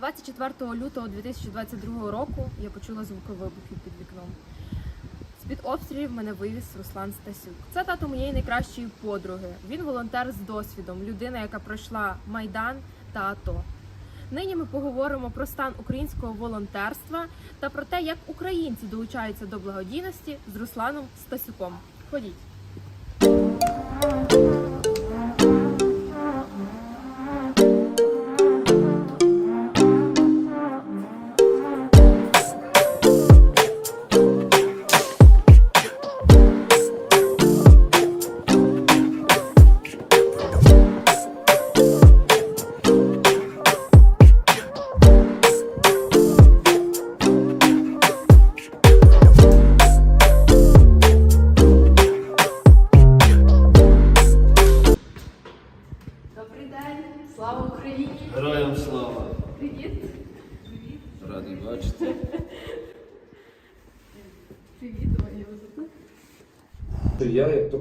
24 лютого 2022 року я почула звуки вибухів під вікном. З-під обстрілів мене вивіз Руслан Стасюк. Це тато моєї найкращої подруги. Він волонтер з досвідом, людина, яка пройшла Майдан та АТО. Нині ми поговоримо про стан українського волонтерства та про те, як українці долучаються до благодійності з Русланом Стасюком. Ходіть.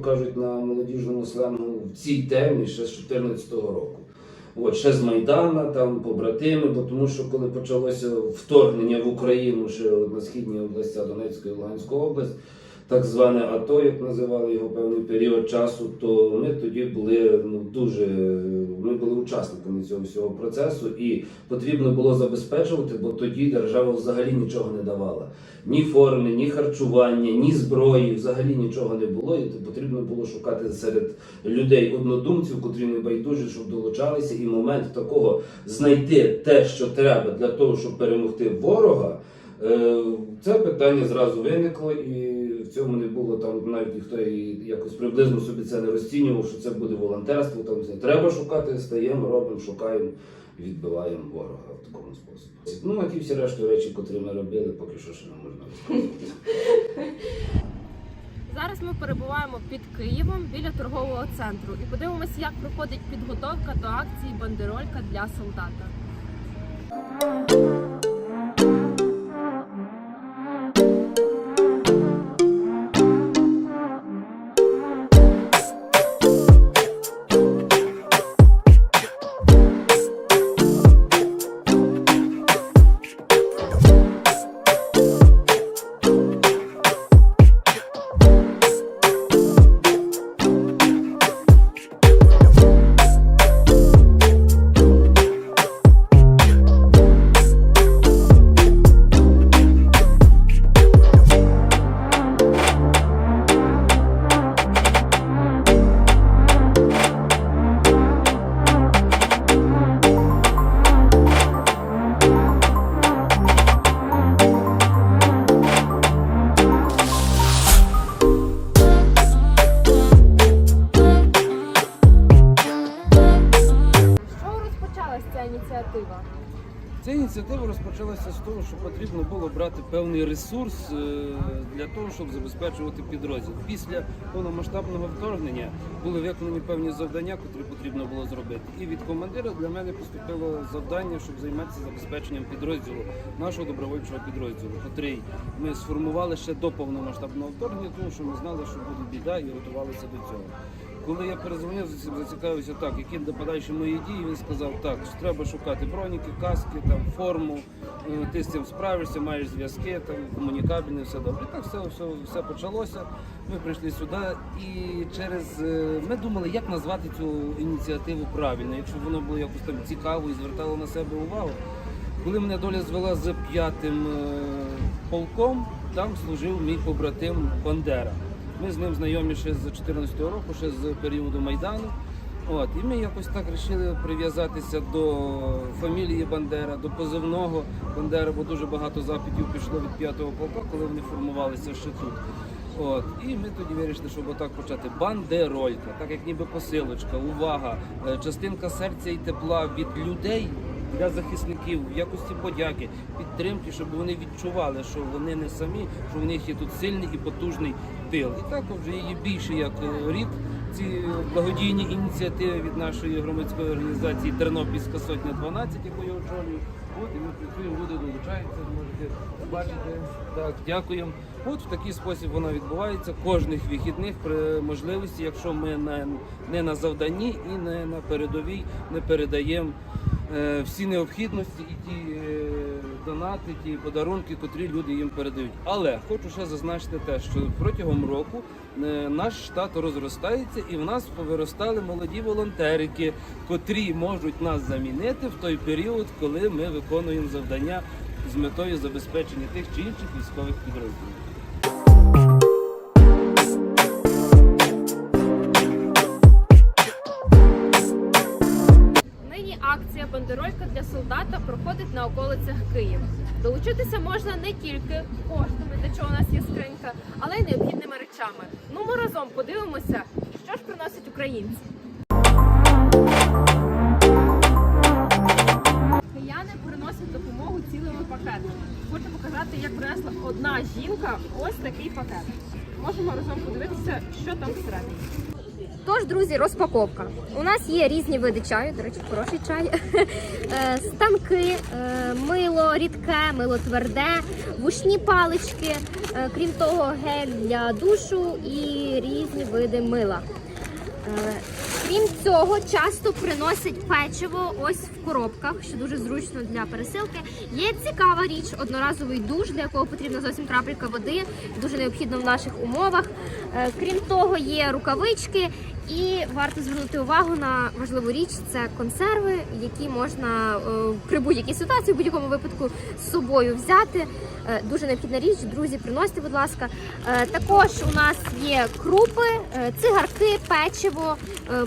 Кажуть на молодіжному сленгу, в цій темі ще з 2014 року. От, ще з Майдана, там побратими, бо тому що коли почалося вторгнення в Україну ще на східній області, Донецька і Луганська область, так зване АТО, як називали його певний період часу, то ми тоді були ну, дуже ми були учасниками цього всього процесу, і потрібно було забезпечувати, бо тоді держава взагалі нічого не давала. Ні форми, ні харчування, ні зброї, взагалі нічого не було. І потрібно було шукати серед людей однодумців, котрі не байдужі, щоб долучалися, і момент такого знайти те, що треба для того, щоб перемогти ворога. Е, Це питання зразу виникло, і цьому не було там навіть ніхто і якось приблизно собі це не розцінював, що це буде волонтерство. Там це треба шукати, стаємо, робимо, шукаємо, відбиваємо ворога в такому способі. Ну а ті всі решту речі, котрі ми робили, поки що ще не можна розказувати. Зараз ми перебуваємо під Києвом біля торгового центру і подивимося, як проходить підготовка до акції Бандеролька для солдата. Ресурс е, для того, щоб забезпечувати підрозділ. Після повномасштабного вторгнення були виконані певні завдання, які потрібно було зробити. І від командира для мене поступило завдання, щоб займатися забезпеченням підрозділу нашого добровольчого підрозділу, котрий ми сформували ще до повномасштабного вторгнення, тому що ми знали, що буде біда, і готувалися до цього. Коли я перезвонив, зацікавився так, які до подальші мої дії, він сказав, так, що треба шукати броніки, каски, там, форму, е, ти з цим справишся, маєш зв'язки, там, комунікабельне, все добре. І так все, все, все почалося. Ми прийшли сюди і через е, ми думали, як назвати цю ініціативу правильно, якщо воно було якось там цікаво і звертало на себе увагу. Коли мене доля звела з п'ятим е, полком, там служив мій побратим Бандера. Ми з ним знайомі ще з 2014 року, ще з періоду Майдану. От, і ми якось так вирішили прив'язатися до фамілії Бандера, до позивного Бандера, бо дуже багато запитів пішло від п'ятого полка, коли вони формувалися ще тут. От, і ми тоді вирішили, щоб отак почати. Бандеролька, так як ніби посилочка, увага, е, частинка серця і тепла від людей для захисників в якості подяки, підтримки, щоб вони відчували, що вони не самі, що в них є тут сильний і потужний тил. І також вже її більше як рік. Ці благодійні ініціативи від нашої громадської організації Тернопільська сотня 12, яку я очолюю. От і ми працюємо, люди долучаються, можете бачити. Так, дякуємо. От в такий спосіб воно відбувається кожних вихідних при можливості, якщо ми не, не на завданні і не на передовій не передаємо е, всі необхідності і ті е, донати, ті подарунки, котрі люди їм передають. Але хочу ще зазначити те, що протягом року е, наш штат розростається, і в нас повиростали молоді волонтерики, котрі можуть нас замінити в той період, коли ми виконуємо завдання з метою забезпечення тих чи інших військових підрозділів. Проходить на околицях Києва. Долучитися можна не тільки коштами, для чого у нас є скринька, але й необхідними речами. Ну ми разом подивимося, що ж приносять українці. Кияни приносять допомогу цілими пакетами. Хочу показати, як принесла одна жінка ось такий пакет. Можемо разом подивитися, що там всередині. Тож, друзі, розпаковка. У нас є різні види чаю, до речі, хороший чай, Е, станки, е, мило рідке, мило тверде, вушні палички, е, крім того, гель для душу і різні види мила. Крім цього, часто приносять печиво ось в коробках, що дуже зручно для пересилки. Є цікава річ, одноразовий душ, для якого потрібна зовсім крапелька води, дуже необхідно в наших умовах. Е, Крім того, є рукавички, і варто звернути увагу на важливу річ це консерви, які можна е, при будь-якій ситуації, в будь-якому випадку з собою взяти. Е, Дуже необхідна річ, друзі, приносьте, будь ласка. Е, Також у нас є крупи, цигарки, печиво,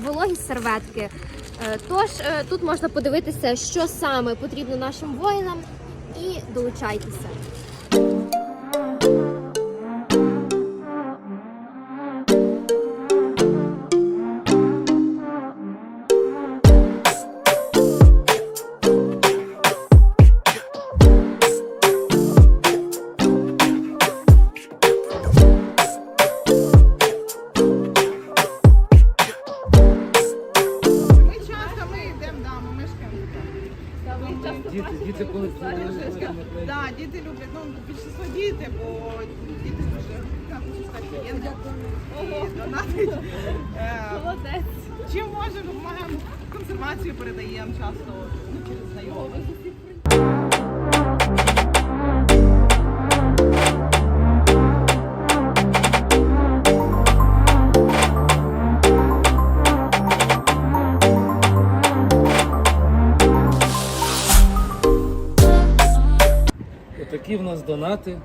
вологі серветки. Тож тут можна подивитися, що саме потрібно нашим воїнам, і долучайтеся. Діти, діти коли Да, діти люблять, ну більшість діти, бо діти дуже донатить. Е, Молодець. Чим можемо, допомагаємо консервацію передаємо часто ну, через знайомих. Отакі в нас донати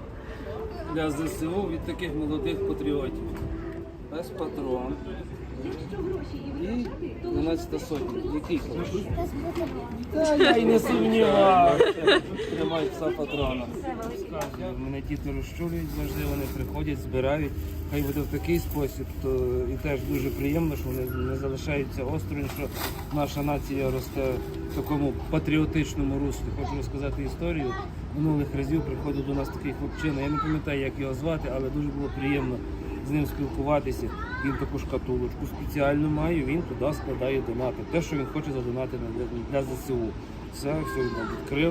для ЗСУ від таких молодих патріотів. Без патрон. І 12 сотня. Який хороший? Та я й не сумнівався. Тримай пса патрона. Мене діти розчулюють завжди, вони приходять, збирають. Хай буде в такий спосіб, то і теж дуже приємно, що вони не залишаються осторонь, що наша нація росте в такому патріотичному руслі. Хочу розказати історію. Минулих разів приходив до нас такий хлопчина. Я не пам'ятаю, як його звати, але дуже було приємно з ним спілкуватися. Він таку шкатулочку спеціально має, він туди складає донати. Те, що він хоче задонати для, ЗСУ. Все, все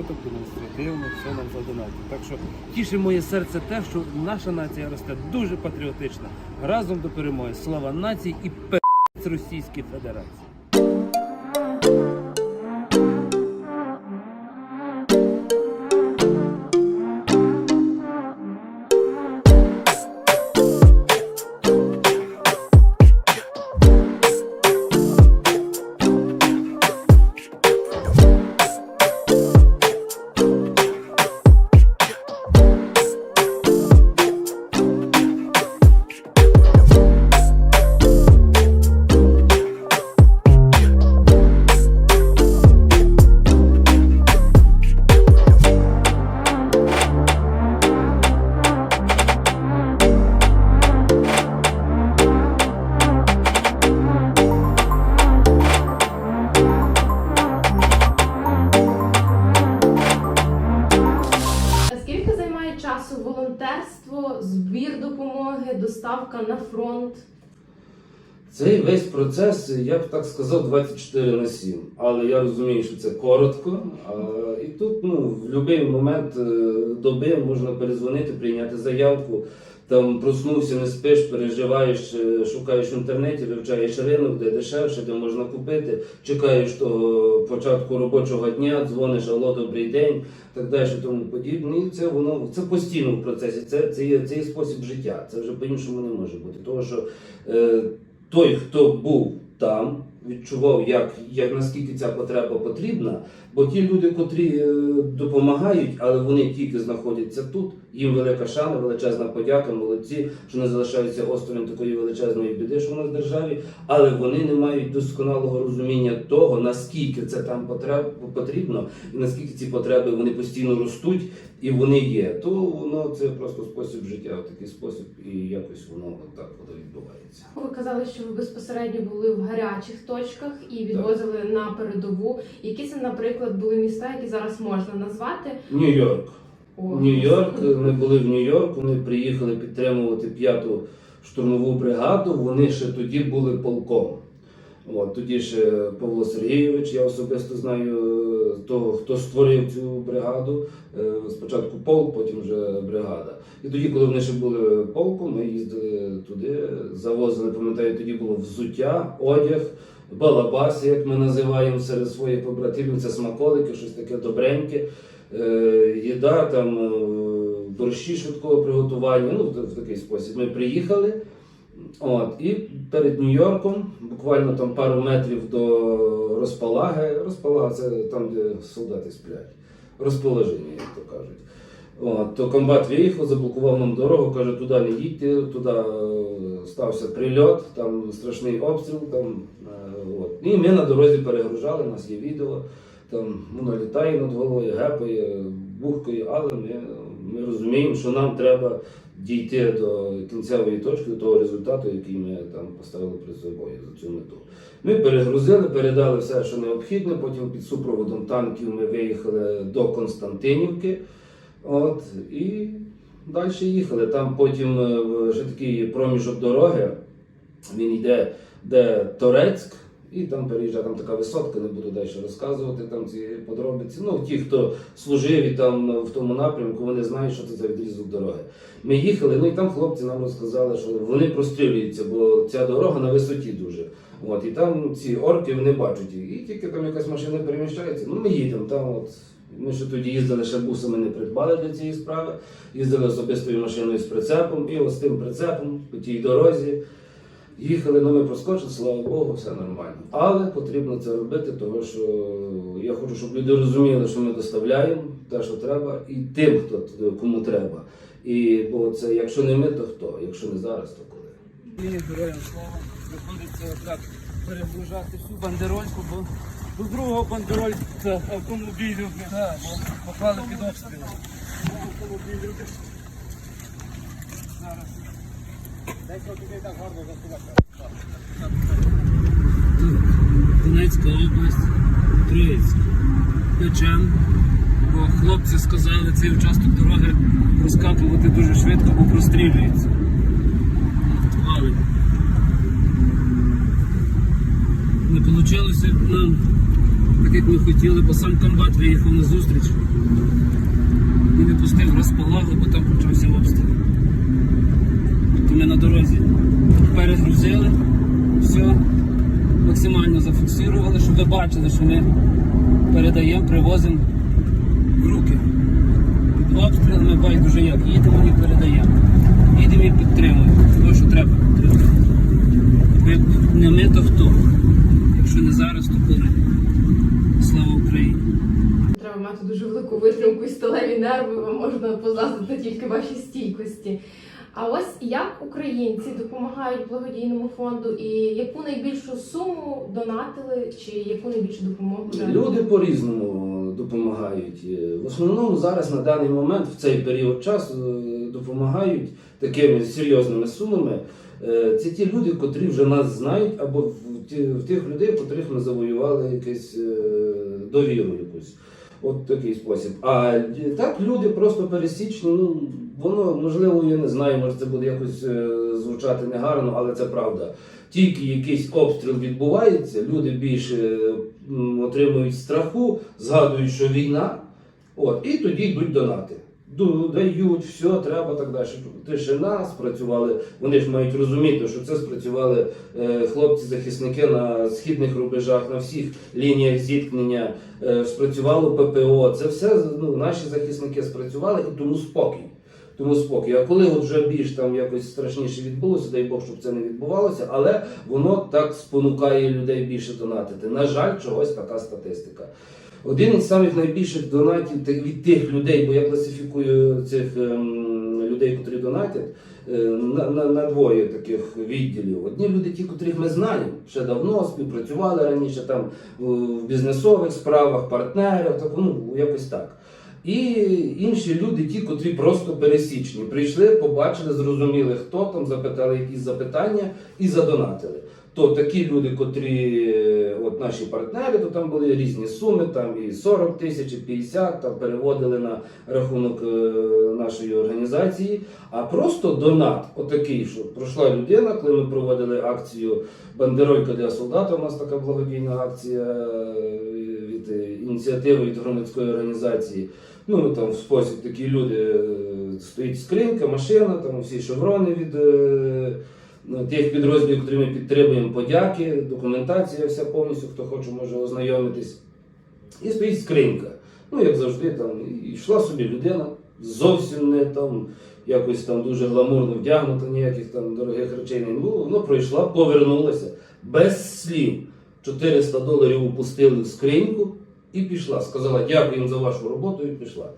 так демонстративно, все нам задонатив. Так що тіше моє серце те, що наша нація росте дуже патріотична. Разом до перемоги. Слава нації і пець Російській Федерації. Доставка на фронт? Цей весь процес, я б так сказав, 24 на 7. Але я розумію, що це коротко. І тут ну, в будь-який момент е, доби можна перезвонити, прийняти заявку. Там проснувся, не спиш, переживаєш, е, шукаєш в інтернеті, вивчаєш ринок, де дешевше, де можна купити, чекаєш того початку робочого дня, дзвониш, алло, добрий день, так далі, тому подібне. І це воно це постійно в процесі. Це, це, є, це є спосіб життя. Це вже по-іншому не може бути. Тому що е, той, хто був там, відчував, як, як наскільки ця потреба потрібна. Бо ті люди, котрі е, допомагають, але вони тільки знаходяться тут. Їм велика шана, величезна подяка, молодці, що не залишаються осторонь такої величезної біди, що в нас в державі, але вони не мають досконалого розуміння того, наскільки це там потрібно, і наскільки ці потреби вони постійно ростуть і вони є. То воно це просто спосіб життя, такий спосіб, і якось воно так відбувається. Ви казали, що ви безпосередньо були в гарячих точках і відвозили на передову. Які це, наприклад, були міста, які зараз можна назвати? Нью-Йорк. Нью-Йорк. Ми були в Нью-Йорку. Ми приїхали підтримувати п'яту штурмову бригаду. Вони ще тоді були полком. От, тоді ще Павло Сергійович, я особисто знаю е, того, хто створив цю бригаду. Е, Спочатку полк, потім вже бригада. І тоді, коли вони ще були полком, ми їздили туди, завозили, пам'ятаю, тоді було взуття, одяг, балабаси, як ми називаємо серед своїх побратимів, це смаколики, щось таке добреньке. Е, їда, там е, борщі швидкого приготування. Ну, в, в такий спосіб. Ми приїхали. От, і перед Нью-Йорком, буквально там пару метрів до розпалаги. Розпалага це там, де солдати сплять. Розположення, як то кажуть. То комбат виїхав, заблокував нам дорогу, каже, туди не їдьте, туди е, стався прильот, там страшний обстріл. Там, е, от. І ми на дорозі перегружали, у нас є відео, там воно літає над головою, гепає, бухкає, але ми, ми розуміємо, що нам треба дійти до кінцевої точки, до того результату, який ми там поставили перед собою за цю мету. Ми перегрузили, передали все, що необхідне. Потім під супроводом танків ми виїхали до Константинівки. От, і далі їхали. Там потім е, вже такий проміжок дороги. Він йде, де Торецьк, і там переїжджає там така висотка, не буду далі розказувати там ці подробиці. Ну, ті, хто служив і там в тому напрямку, вони знають, що це за відрізок дороги. Ми їхали, ну і там хлопці нам розказали, що вони прострілюються, бо ця дорога на висоті дуже. От, і там ці орки вони бачать. І тільки там якась машина переміщається, ну ми їдемо там. От. Ми ще тоді їздили, ще бусами не придбали для цієї справи. Їздили особистою машиною з прицепом, і ось тим прицепом по тій дорозі. Їхали, ну ми проскочили, слава Богу, все нормально. Але потрібно це робити, тому що я хочу, щоб люди розуміли, що ми доставляємо те, що треба, і тим, хто кому треба. І бо це якщо не ми, то хто? Якщо не зараз, то коли. Мені героям слава перегружати всю бандерольку, бо до другого бандерольця автомобілю так, бо попали під обстріл. Автомобілю. Зараз. Донецька область, Троїцьк. Печем. Бо хлопці сказали цей участок дороги розкапувати дуже швидко, бо прострілюється. Не вийшло нам так, як ми хотіли, бо сам комбат виїхав на зустріч і не пустив розпалагу, бо там почався обстріл. То ми на дорозі перегрузили, все, максимально зафіксували, щоб ви бачили, що ми передаємо, привозимо в руки. Під обстрілами байдуже як. Їдемо і передаємо. Їдемо і підтримуємо. Того, що треба підтримувати. Не ми, то хто? Якщо не зараз, то коли? Україні! Треба мати дуже велику витримку і сталеві нерви, вам можна позаздрити тільки вашій стійкості. А ось як українці допомагають благодійному фонду і яку найбільшу суму донатили, чи яку найбільшу допомогу дали? Люди по-різному допомагають. Е, В основному зараз на даний момент, в цей період часу, е, допомагають такими серйозними сумами. Е, Це ті люди, котрі вже нас знають, або в тих людей, котрих ми завоювали якусь е, довіру якусь. От такий спосіб. А е, так люди просто пересічні, ну воно можливо, я не знаю, може це буде якось е, звучати негарно, але це правда. Тільки якийсь обстріл відбувається, люди більше отримують страху, згадують, що війна, от, і тоді йдуть донати. Дають, все, треба так далі. Тишина, спрацювали. Вони ж мають розуміти, що це спрацювали е, хлопці-захисники на східних рубежах, на всіх лініях зіткнення, е, спрацювало ППО. Це все ну, наші захисники спрацювали і тому спокій. Тому спокій. А коли от вже більш там якось страшніше відбулося, дай Бог, щоб це не відбувалося, але воно так спонукає людей більше донатити. На жаль, чогось така статистика. Один із самих найбільших донатів від тих людей, бо я класифікую цих ем, людей, котрі донатять, е, на, на, на двоє таких відділів. Одні люди, ті, котрих ми знаємо, ще давно співпрацювали раніше там в бізнесових справах, партнерах, так, ну, якось так. І інші люди, ті, котрі просто пересічні, прийшли, побачили, зрозуміли, хто там, запитали якісь запитання і задонатили. То такі люди, котрі е, от наші партнери, то там були різні суми, там і 40 тисяч, і 50, там переводили на рахунок е, нашої організації. А просто донат, отакий, що пройшла людина, коли ми проводили акцію Бандеролька для солдата. У нас така благодійна акція е, від ініціативи від громадської організації. Ну там в спосіб такі люди стоїть скринька, машина, там всі шеврони від тих підрозділів, які ми підтримуємо, подяки, документація вся повністю, хто хоче, може ознайомитись. І стоїть скринька. Ну, як завжди, там йшла собі людина, зовсім не там якось там дуже гламурно вдягнута, ніяких там дорогих речей не було. Воно пройшла, повернулася без слів. 400 доларів упустили в скриньку і пішла. Сказала, дякуємо за вашу роботу і пішла.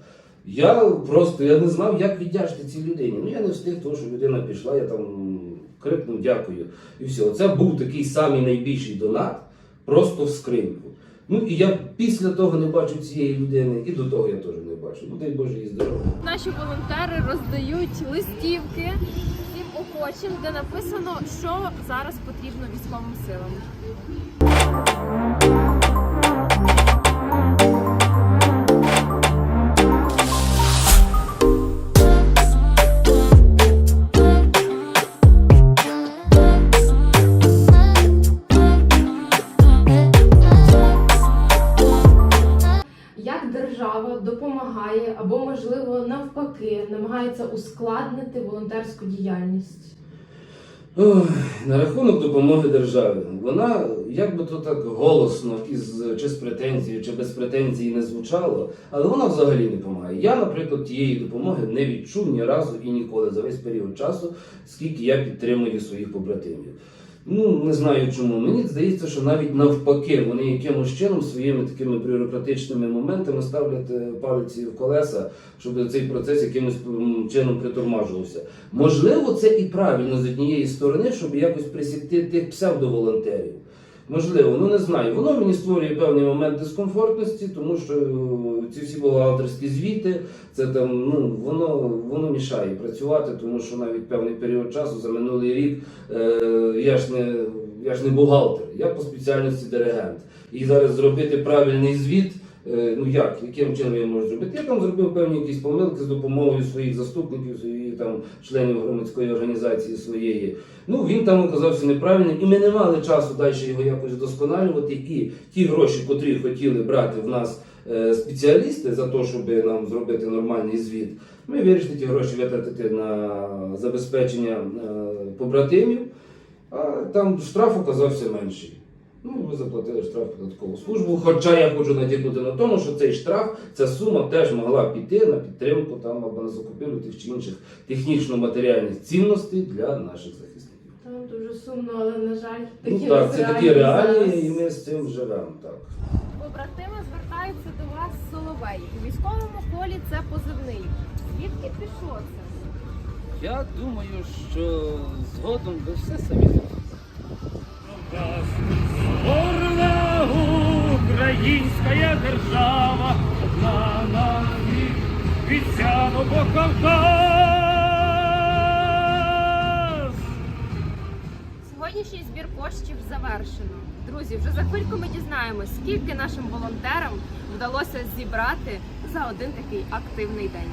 Я просто я не знав, як віддячити цій людині. Ну я не встиг, тому що людина пішла, я там крикнув дякую. І все. Це був такий самий найбільший донат, просто в скриньку. Ну і я після того не бачу цієї людини, і до того я теж не бачу. Ну дай Боже їй здоров'я. Наші волонтери роздають листівки всім охочим, де написано, що зараз потрібно військовим силам. Навпаки, намагається ускладнити волонтерську діяльність? Ой, на рахунок допомоги держави. Вона, як би то так голосно, із чи з претензією, чи без претензій не звучало, але вона взагалі не допомагає. Я, наприклад, тієї допомоги не відчув ні разу і ніколи за весь період часу, скільки я підтримую своїх побратимів. Ну, не знаю чому. Мені здається, що навіть навпаки, вони якимось чином своїми такими бюрократичними моментами ставлять е, палиці в колеса, щоб цей процес якимось чином притормажувався. Можливо, це і правильно з однієї сторони, щоб якось присікти тих псевдоволонтерів. Можливо, ну не знаю. Воно мені створює певний момент дискомфортності, тому що е, ці всі бухгалтерські звіти, це там ну воно воно мішає працювати, тому що навіть певний період часу за минулий рік е, я ж не я ж не бухгалтер, я по спеціальності диригент. І зараз зробити правильний звіт. Е, Ну як, яким чином я можу зробити? Я там зробив певні якісь помилки з допомогою своїх заступників, своїх там членів громадської організації своєї. Ну він там оказався неправильним, і ми не мали часу далі його якось вдосконалювати. І ті гроші, котрі хотіли брати в нас е, спеціалісти за те, щоб нам зробити нормальний звіт, ми вирішили ті гроші витратити на забезпечення е, побратимів, а там штраф оказався менший. Ну, ми заплатили штраф в податкову службу. Хоча я хочу натякнути на тому, що цей штраф, ця сума теж могла піти на підтримку там або на закупівлю тих чи інших технічно-матеріальних цінностей для наших захисників. Там дуже сумно, але на жаль, такі Ну так, це такі реалії і ми з цим живемо. Так. Побратими звертаються до вас Соловей. У військовому полі це позивний. Звідки пішло це? Я думаю, що згодом ви все самі. Орла українська держава, на вік, від сяну по Кавказ. Сьогоднішній збір коштів завершено. Друзі, вже за хвильку ми дізнаємось, скільки нашим волонтерам вдалося зібрати за один такий активний день.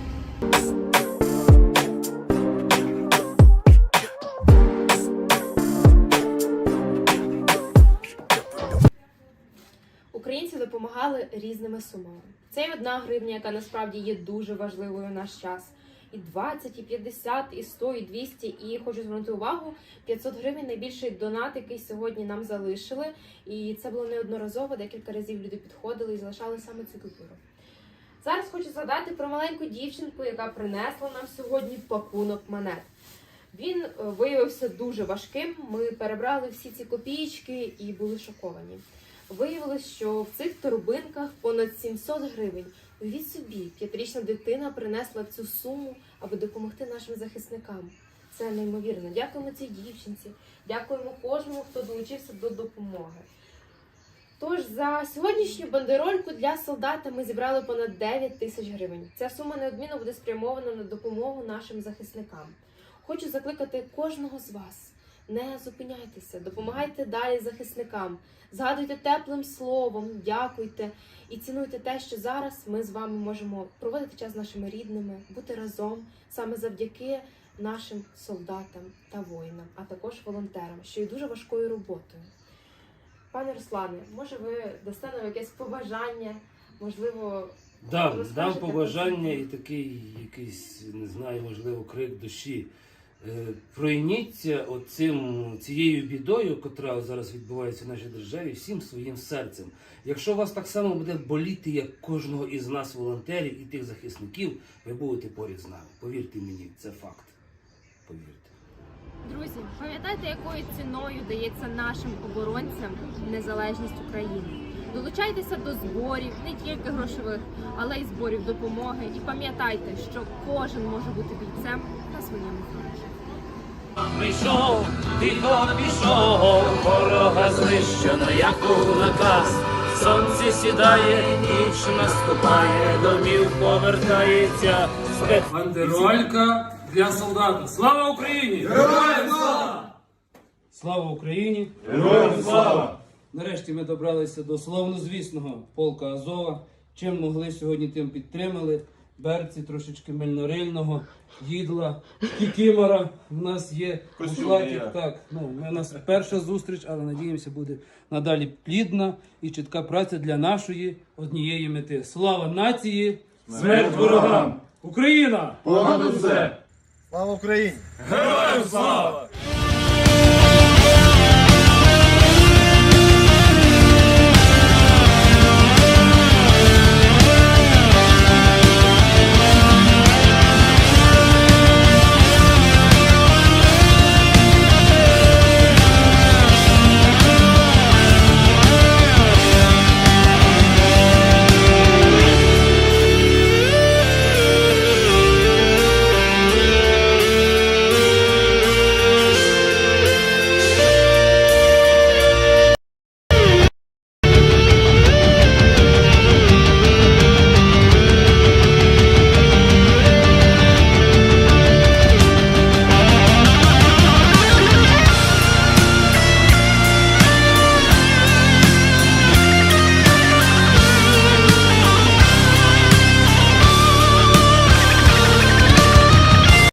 Українці допомагали різними сумами. Це й одна гривня, яка насправді є дуже важливою в наш час. І 20, і 50, і 100, і 200. І хочу звернути увагу, 500 гривень найбільший донат, який сьогодні нам залишили. І це було неодноразово. Декілька разів люди підходили і залишали саме цю купюру. Зараз хочу згадати про маленьку дівчинку, яка принесла нам сьогодні пакунок монет. Він е, виявився дуже важким. Ми перебрали всі ці копійки і були шоковані. Виявилось, що в цих торбинках понад 700 гривень. Уявіть собі, п'ятирічна дитина принесла цю суму, аби допомогти нашим захисникам. Це неймовірно. Дякуємо цій дівчинці, дякуємо кожному, хто долучився до допомоги. Тож за сьогоднішню бандерольку для солдата ми зібрали понад 9 тисяч гривень. Ця сума неодмінно буде спрямована на допомогу нашим захисникам. Хочу закликати кожного з вас. Не зупиняйтеся, допомагайте далі захисникам, згадуйте теплим словом, дякуйте і цінуйте те, що зараз ми з вами можемо проводити час з нашими рідними, бути разом саме завдяки нашим солдатам та воїнам, а також волонтерам, що є дуже важкою роботою. Пане Руслане, може ви дасте нам якесь побажання, можливо, Дам, дам побажання і такий якийсь, не знаю, можливо, крик душі. Е, Пройніться оцим, цією бідою, котра зараз відбувається в нашій державі, всім своїм серцем. Якщо вас так само буде боліти, як кожного із нас, волонтерів і тих захисників, ви будете поряд з нами. Повірте мені, це факт. Повірте. Друзі, пам'ятайте, якою ціною дається нашим оборонцям незалежність України. Долучайтеся до зборів, не тільки грошових, але й зборів допомоги. І пам'ятайте, що кожен може бути бійцем на своєму. Прийшов, тихо пішов, ворога знищено, як у наказ. Сонце сідає, ніч наступає, домів повертається. Спец... Бандеролька для солдата. Слава Україні! Героям слава! Слава Україні! Героям слава! Нарешті ми добралися до славнозвісного полка Азова. Чим могли сьогодні тим підтримали. Берці, трошечки мельнорильного, їдла, кікімора. В нас є бушлатик. Так, ну ми- у нас перша зустріч, але надіємося, буде надалі плідна і чітка праця для нашої однієї мети. Слава нації! Смерть ворогам! Україна! Понад усе! Слава Україні! Героям слава!